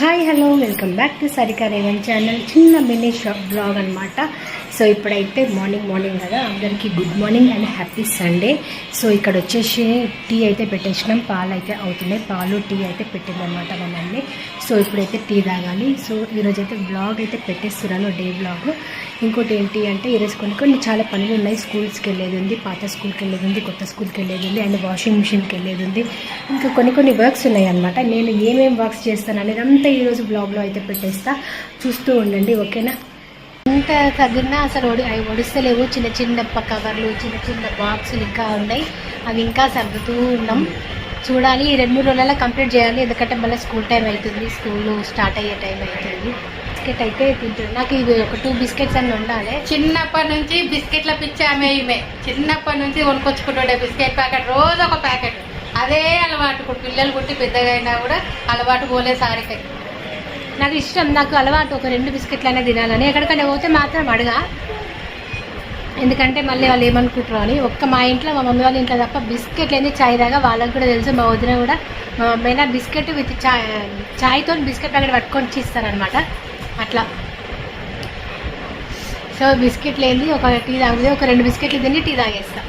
Hi hello welcome back to Sarika Revan channel చిన్న mini shop blog అనమాట so ఇప్పుడైతే morning morning కదా. అందరికీ good morning and happy Sunday so ఇక్కడ వచ్చేసి టీ అయితే పెట్టేసినాం. పాలు అయితే అవుతున్నాయి. పాలు టీ అయితే పెట్టిందనమాట మనల్ని సో ఇప్పుడైతే టీ తాగాలి. సో ఈరోజు అయితే బ్లాగ్ అయితే పెట్టేస్తున్నాను డే బ్లాగ్ ఇంకోటి ఏంటి అంటే ఈరోజు కొన్ని కొన్ని చాలా పనులు ఉన్నాయి. స్కూల్స్కి వెళ్ళేది ఉంది పాత స్కూల్కి వెళ్ళేది ఉంది కొత్త స్కూల్కి వెళ్ళేది ఉంది అండ్ వాషింగ్ మిషన్కి వెళ్ళేది ఉంది ఇంకా కొన్ని కొన్ని వర్క్స్ ఉన్నాయి అనమాట నేను ఏమేమి వర్క్స్ చేస్తాను అనేది అంతా ఈరోజు బ్లాగ్లో అయితే పెట్టేస్తా. చూస్తూ ఉండండి ఓకేనా? ఎంత తగ్గినా అసలు ఒడి అవి ఒడిస్తలేవు. చిన్న చిన్న కవర్లు చిన్న చిన్న బాక్సులు ఇంకా ఉన్నాయి. అవి ఇంకా సర్దుతూ ఉన్నాం. చూడాలి ఈ రెండు మూడు రోజులలో కంప్లీట్ చేయాలి. ఎందుకంటే మళ్ళీ స్కూల్ టైం అవుతుంది స్కూల్ స్టార్ట్ అయ్యే టైం అవుతుంది బిస్కెట్ అయితే తింటున్నాను నాకు ఇవి ఒక టూ బిస్కెట్స్ అన్నీ ఉండాలి. చిన్నప్పటి నుంచి బిస్కెట్ల పిచ్చి ఆమె ఈమె. చిన్నప్పటి నుంచి కొనుక్కొచ్చుకుంటుండే బిస్కెట్ ప్యాకెట్. రోజు ఒక ప్యాకెట్. అదే అలవాటు ఇప్పుడు పిల్లలు పుట్టి పెద్దగా అయినా కూడా అలవాటు పోలే సారికై. నాకు ఇష్టం. నాకు అలవాటు ఒక రెండు బిస్కెట్లు అయినా తినాలని. ఎక్కడికైనా పోతే మాత్రం అడగా. ఎందుకంటే మళ్ళీ వాళ్ళు ఏమనుకుంటారు అని ఒక్క మా ఇంట్లో మా మమ్మీ వాళ్ళ ఇంట్లో తప్ప బిస్కెట్లు ఏంది? చాయ్ దాకా వాళ్ళకి కూడా తెలుసు. మా వదిన కూడా మా మమ్మీ అయినా బిస్కెట్ విత్ చాయ్ చాయ్తో బిస్కెట్ ప్యాకెట్ పట్టుకొని ఇస్తారనమాట అట్లా. సో బిస్కెట్లు ఏంది ఒక టీ తాగుతుంది ఒక రెండు బిస్కెట్లు తిని టీ తాగేస్తాను